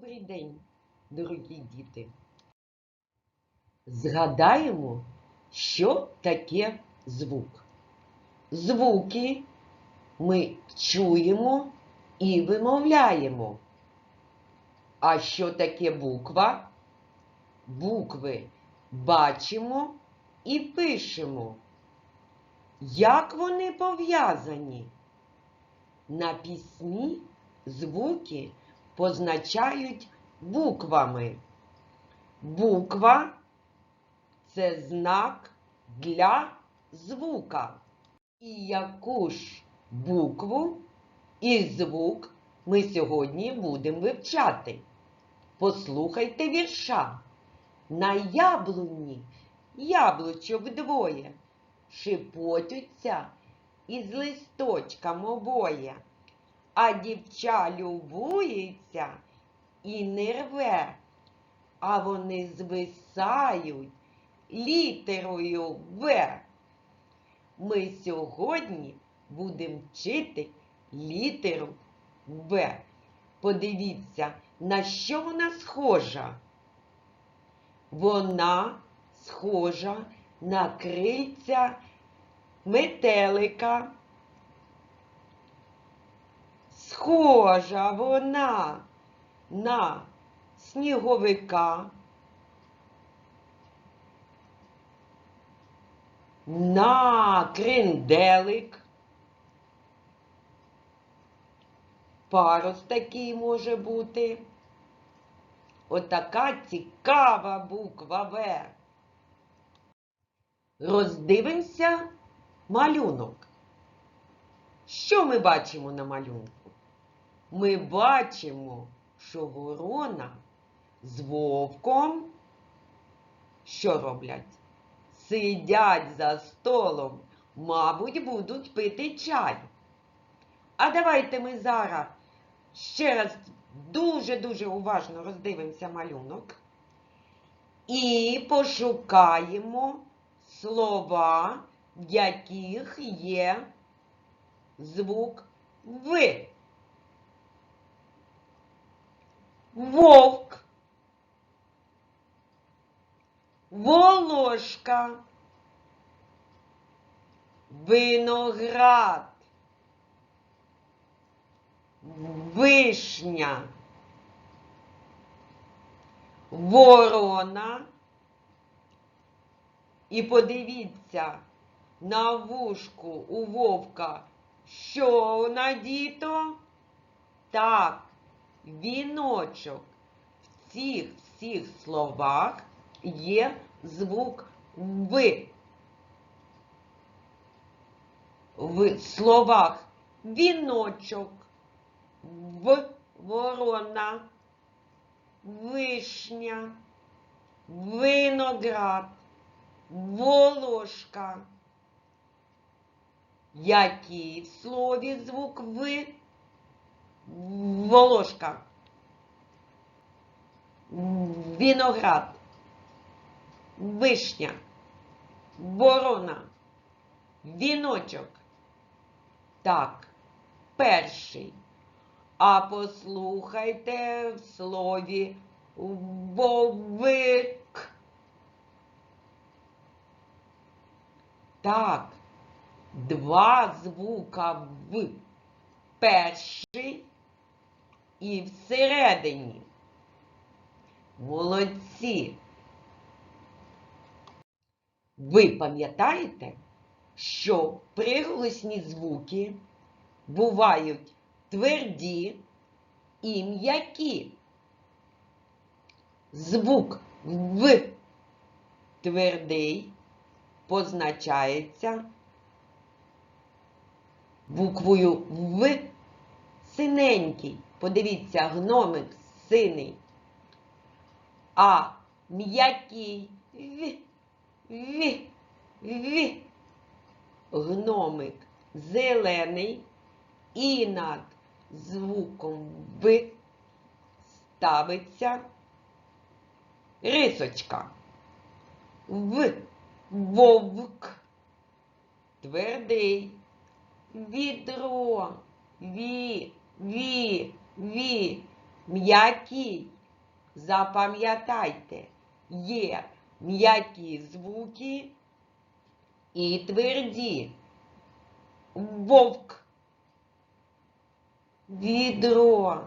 Добрий день, дорогі діти. Згадаємо, що таке звук. Звуки ми чуємо і вимовляємо. А що таке буква? Букви бачимо і пишемо. Як вони пов'язані? На пісні звуки позначають буквами. Буква це знак для звука. І яку ж букву і звук ми сьогодні будемо вивчати? Послухайте вірша. На яблуні яблучок двоє, шепочуться із листочком обоє, а дівча любується і не рве, а вони звисають літерою В. Ми сьогодні будемо вчити літеру В. Подивіться, на що вона схожа. Вона схожа на крильця метелика. Схожа вона на сніговика, на кренделик. Парус такий може бути. Отака цікава буква В. Роздивимося малюнок. Що ми бачимо на малюнку? Ми бачимо, що ворона з вовком що роблять? Сидять за столом, мабуть, будуть пити чай. А давайте ми зараз ще раз дуже-дуже уважно роздивимося малюнок і пошукаємо слова, в яких є звук В. Вовк. Волошка. Виноград. Вишня. Ворона. І подивіться на вушку у вовка, що надіто? Так, віночок. В цих всіх словах є звук В. В словах віночок, в ворона, вишня, виноград, волошка. Який в слові звук В? Волошка. Виноград. Вишня. Ворона. Віночок. Так, перший. А послухайте в слові вовик. Так, два звука в. Перший і всередині. Молодці. Ви пам'ятаєте, що приголосні звуки бувають тверді і м'які. Звук В твердий позначається буквою В синенький. Подивіться, гномик синий. А м'який В, В, В. Гномик зелений і над звуком В ставиться рисочка. В вовк твердий відро, ві, ві, ві, м'який. Запам'ятайте, є м'які звуки і тверді. Вовк, відро,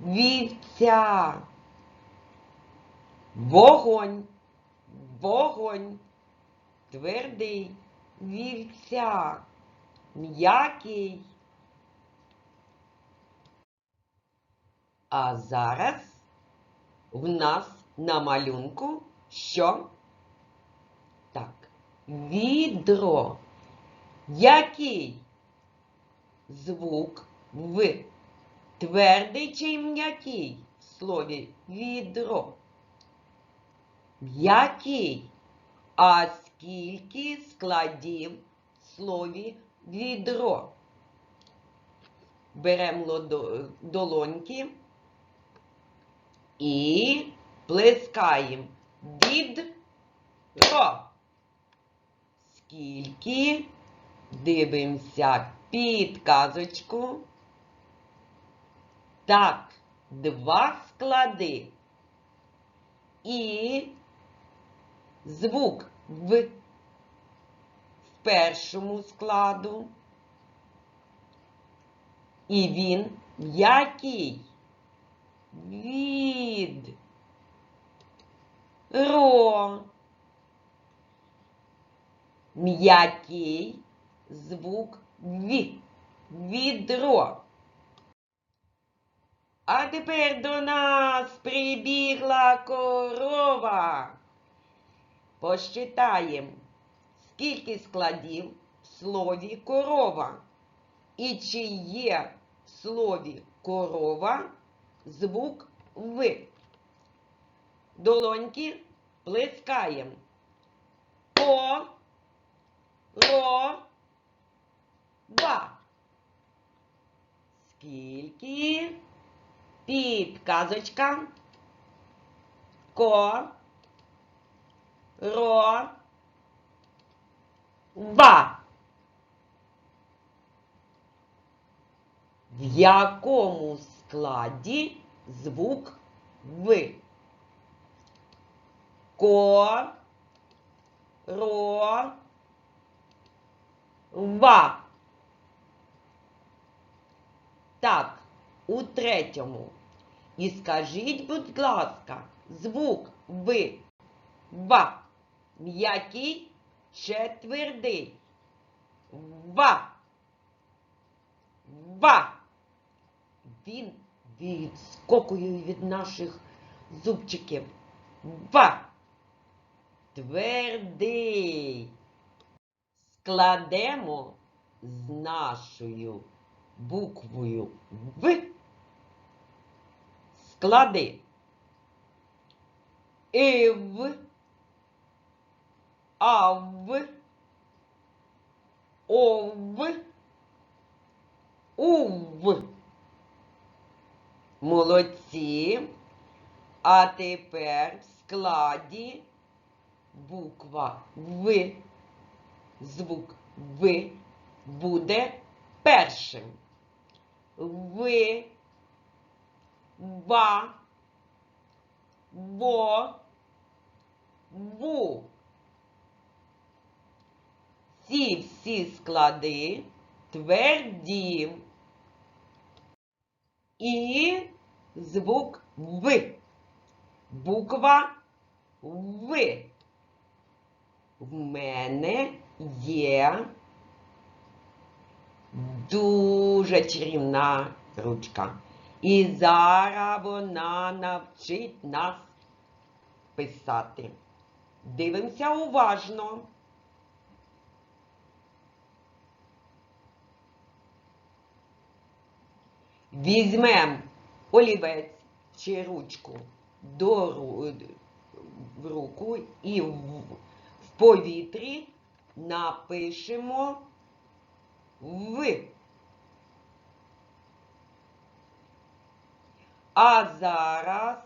вівця, вогонь, вогонь, твердий, вівця, м'який. А зараз в нас на малюнку що? Так, відро. Який звук в твердий чи м'який в слові відро? М'який. А скільки складів в слові відро? Беремо долоньки і плескаємо. Відро. Скільки? Дивимося підказочку. Так, два склади. І звук в, в першому складу. І він м'який. Від. Ро. М'який звук В. Відро. А тепер до нас прибігла корова. Посчитаємо, скільки складів в слові корова. І чи є в слові корова звук В. Долоньки плескаємо. По, ро, ба. Скільки? Підказочка. Ко, ро, ба. В якому складі звук В? Ко, ро, ва. Так, у третьому. І скажіть, будь ласка, звук В, ва, м'який чи твердий? Ва. Ва. Він відскокує від наших зубчиків. Ва. Твердий. Складемо з нашою буквою В. Склади. Ив. Ав. Ов. Ув. Молодці. А тепер в складі буква В. Звук В буде першим. В. Ва. Во. Ву. Ці всі склади тверді. І звук В. Буква В. В мене є дуже чарівна ручка. І зараз вона навчить нас писати. Дивимося уважно. Візьмемо олівець чи ручку до, в руку і в, в повітрі напишемо в. А зараз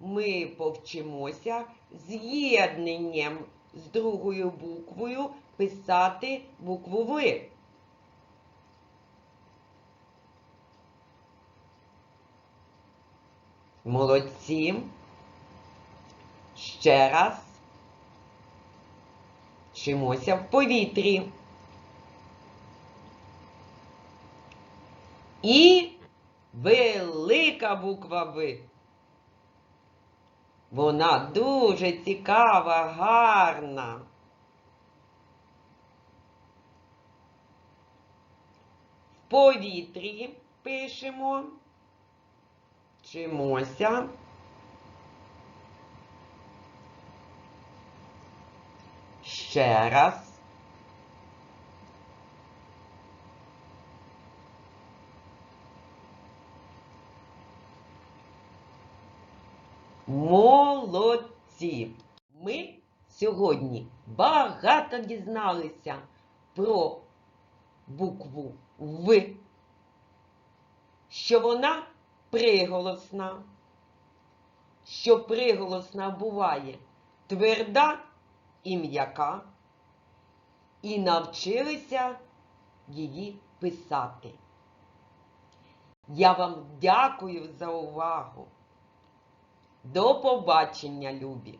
ми повчимося з'єднанням з другою буквою писати букву В. Молодці. Ще раз. Вчимося в повітрі. І велика буква В. Вона дуже цікава, гарна. В повітрі пишемо. Вчимося. Ще раз. Молодці! Ми сьогодні багато дізналися про букву В, що вона приголосна, що приголосна буває тверда і м'яка, і навчилися її писати. Я вам дякую за увагу. До побачення, любі!